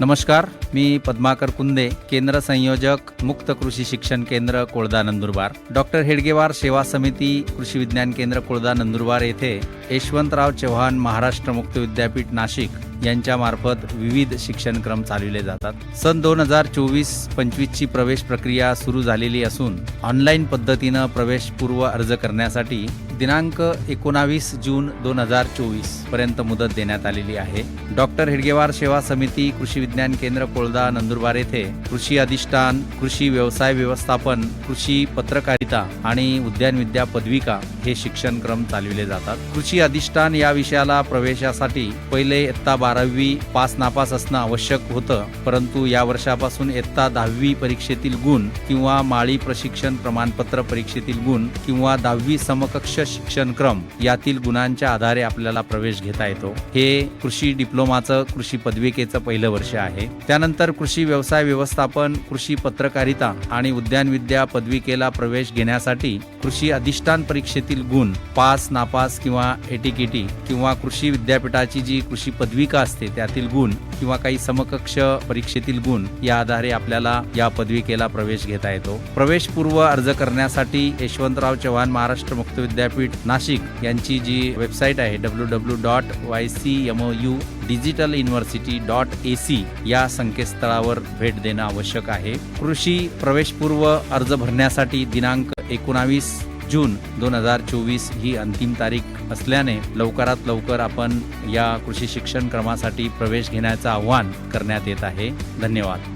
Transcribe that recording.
नमस्कार मी पद्माकर कुंदे केंद्र संयोजक मुक्त कृषी शिक्षण केंद्र कोळदा नंदुरबार. डॉक्टर हेडगेवार सेवा समिती कृषी विज्ञान केंद्र कोळदा नंदुरबार येथे यशवंतराव चव्हाण महाराष्ट्र मुक्त विद्यापीठ नाशिक यांच्या मार्फत विविध शिक्षणक्रम चालविले जातात. सन दोन हजार चोवीस पंचवीसची प्रवेश प्रक्रिया सुरू झालेली असून ऑनलाईन पद्धतीनं प्रवेशपूर्व अर्ज करण्यासाठी दिनांक एकोणावीस जून दोन हजार चोवीसपर्यंत मुदत देण्यात आलेली आहे. डॉक्टर हेडगेवार सेवा समिती कृषी विज्ञान केंद्र कोळदा नंदुरबार येथे कृषी अधिष्ठान कृषी व्यवसाय व्यवस्थापन कृषी पत्रकारिता आणि उद्यान विद्या पदविका हे शिक्षण क्रम चालविले जातात. कृषी अधिष्ठान या विषयाला प्रवेशासाठी पहिले इयत्ता बारावी पास नापास असणं आवश्यक होतं परंतु या वर्षापासून इयत्ता दहावी परीक्षेतील गुण किंवा माळी प्रशिक्षण प्रमाणपत्र परीक्षेतील गुण किंवा दहावी समकक्ष शिक्षणक्रम यातील गुणांच्या आधारे आपल्याला प्रवेश घेता येतो. हे कृषी डिप्लोमाचं कृषी पदविकेचं पहिलं वर्ष आहे. त्यानंतर कृषी व्यवसाय व्यवस्थापन कृषी पत्रकारिता आणि उद्यान विद्या पदविकेला प्रवेश घेण्यासाठी कृषी अधिष्ठान परीक्षेतील गुण पास नापास किंवा एटीकेटी किंवा कृषी विद्यापीठाची जी कृषी पदविका असते त्यातील गुण किंवा काही समकक्ष परीक्षेतील गुण या आधारे आपल्याला या पदविकेला प्रवेश घेता येतो. प्रवेशपूर्व अर्ज करण्यासाठी यशवंतराव चव्हाण महाराष्ट्र मुक्त विद्यापीठ नाशिक यांची जी वेबसाईट आहे W W dot Y C M O U digital university dot A C या संकेतस्थळावर भेट देणं आवश्यक आहे. कृषी प्रवेशपूर्व अर्ज भरण्यासाठी दिनांक एकोणावीस जून दोन हजार चोवीस ही अंतिम तारीख असल्याने लवकरात लवकर आपण या कृषी शिक्षण क्रमासाठी प्रवेश घेण्याचं आव्हान करण्यात येत आहे. धन्यवाद.